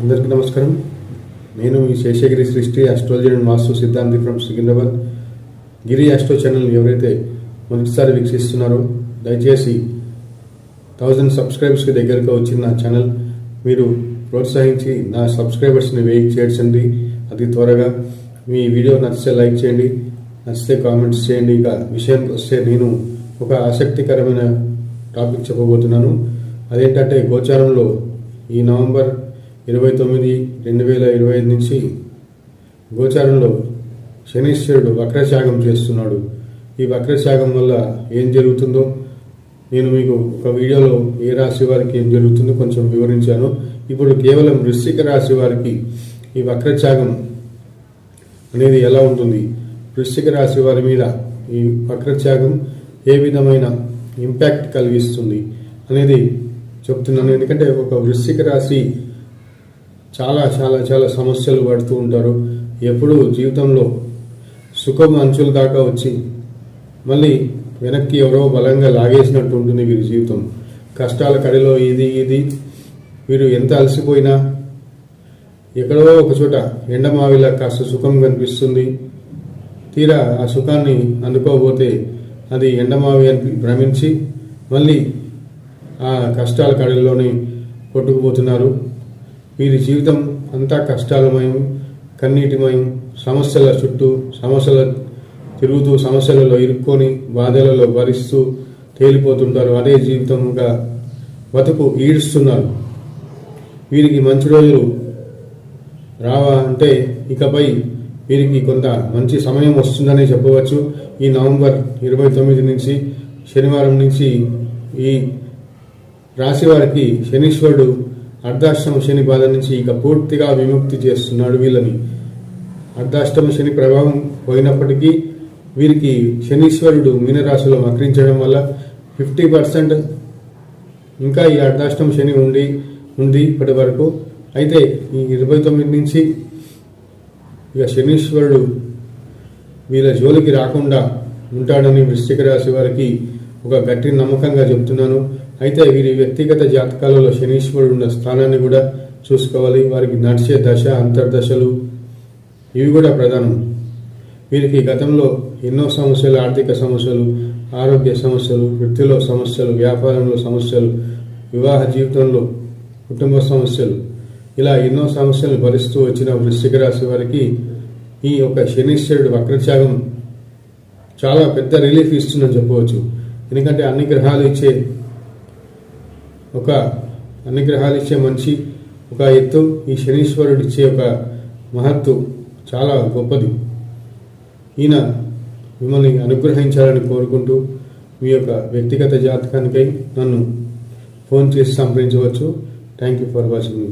అందరికీ నమస్కారం. నేను ఈ శేషగిరి సృష్టి అస్ట్రాలజీ అండ్ వాస్తు సిద్ధాంతి from Secunderabad. Giri astro channel ఎవరైతే మొదటిసారి వీక్షిస్తున్నారో దయచేసి థౌజండ్ సబ్స్క్రైబర్స్కి దగ్గరగా వచ్చిన నా ఛానల్ మీరు ప్రోత్సహించి నా సబ్స్క్రైబర్స్ని వెయిట్ చేర్చండి. అతి త్వరగా మీ వీడియో నచ్చితే లైక్ చేయండి నచ్చితే కామెంట్స్ చేయండి. ఇక విషయానికి వస్తే నేను ఒక ఆసక్తికరమైన టాపిక్ చెప్పబోతున్నాను. అదేంటంటే గోచారంలో ఈ నవంబర్ ఇరవై తొమ్మిది రెండు వేల ఇరవై ఐదు నుంచి గోచారంలో శనీశ్వరుడు వక్రశాగం చేస్తున్నాడు. ఈ వక్రశాగం వల్ల ఏం జరుగుతుందో నేను మీకు ఒక వీడియోలో ఏ రాశి వారికి ఏం జరుగుతుందో కొంచెం వివరించాను. ఇప్పుడు కేవలం వృశ్చిక రాశి వారికి ఈ వక్రత్యాగం అనేది ఎలా ఉంటుంది? వృశ్చిక రాశి వారి మీద ఈ వక్రత్యాగం ఏ విధమైన ఇంపాక్ట్ కలిగిస్తుంది అనేది చెప్తున్నాను. ఎందుకంటే ఒక వృశ్చిక రాశి చాలా చాలా చాలా సమస్యలు పడుతూ ఉంటారు. ఎప్పుడూ జీవితంలో సుఖం అంచుల దాకా వచ్చి మళ్ళీ వెనక్కి ఎవరో బలంగా లాగేసినట్టు ఉంటుంది వీరి జీవితం. కష్టాల కడిలో ఇది ఇది. వీరు ఎంత అలసిపోయినా ఎక్కడో ఒక చోట ఎండమావిలా కాస్త సుఖం కనిపిస్తుంది. తీరా ఆ సుఖాన్ని అందుకోబోతే అది ఎండమావి అని భ్రమించి మళ్ళీ ఆ కష్టాల కడిలోనే కొట్టుకుపోతున్నారు. వీరి జీవితం అంతా కష్టాలమయం కన్నీటిమయం సమస్యల చుట్టూ సమస్యల తిరుగుతూ సమస్యలలో ఇరుక్కొని బాధలలో భరిస్తూ తేలిపోతుంటారు. అదే జీవితంగా బతుకు ఈడుస్తున్నారు. వీరికి మంచి రోజులు రావా అంటే ఇకపై వీరికి కొంత మంచి సమయం వస్తుందని చెప్పవచ్చు. ఈ నవంబర్ ఇరవై తొమ్మిది నుంచి శనివారం నుంచి ఈ రాశి వారికి శనీశ్వరుడు అర్ధాష్టమ శని బాధ నుంచి ఇక పూర్తిగా విముక్తి చేస్తున్నాడు వీళ్ళని. అర్ధాష్టమ శని ప్రభావం పోయినప్పటికీ వీరికి శనీశ్వరుడు మీనరాశిలో మకరించడం వల్ల ఫిఫ్టీ పర్సెంట్ ఇంకా ఈ అర్ధాష్టమ శని ఉండి ఉంది ఇప్పటి వరకు. అయితే ఈ ఇరవై తొమ్మిది నుంచి ఇక శనీశ్వరుడు వీళ్ళ జోలికి రాకుండా ఉంటాడని వృశ్చిక రాశి వారికి ఒక గట్టి నమ్మకంగా చెప్తున్నాను. అయితే వీరి వ్యక్తిగత జాతకాలలో శనీశ్వరుడు ఉన్న స్థానాన్ని కూడా చూసుకోవాలి. వారికి నడిచే దశ అంతర్దశలు ఇవి కూడా ప్రధానం. వీరికి గతంలో ఎన్నో సమస్యలు ఆర్థిక సమస్యలు ఆరోగ్య సమస్యలు వృత్తిలో సమస్యలు వ్యాపారంలో సమస్యలు వివాహ జీవితంలో కుటుంబ సమస్యలు. ఇలా ఎన్నో సమస్యలు భరిస్తూ వచ్చిన వృశ్చిక రాశి వారికి ఈ యొక్క శనీశ్వరుడు వక్రత్యాగం చాలా పెద్ద రిలీఫ్ ఇస్తుందని చెప్పవచ్చు. ఎందుకంటే అన్ని గ్రహాలు ఇచ్చే ఒక అనుగ్రహాలు ఇచ్చే మనిషి ఒక ఎత్తు ఈ శనీశ్వరుడు ఇచ్చే ఒక మహత్తు చాలా గొప్పది. ఈయన మిమ్మల్ని అనుగ్రహించాలని కోరుకుంటూ మీ యొక్క వ్యక్తిగత జాతకానికై నన్ను ఫోన్ చేసి సంప్రదించవచ్చు. Thank you for watching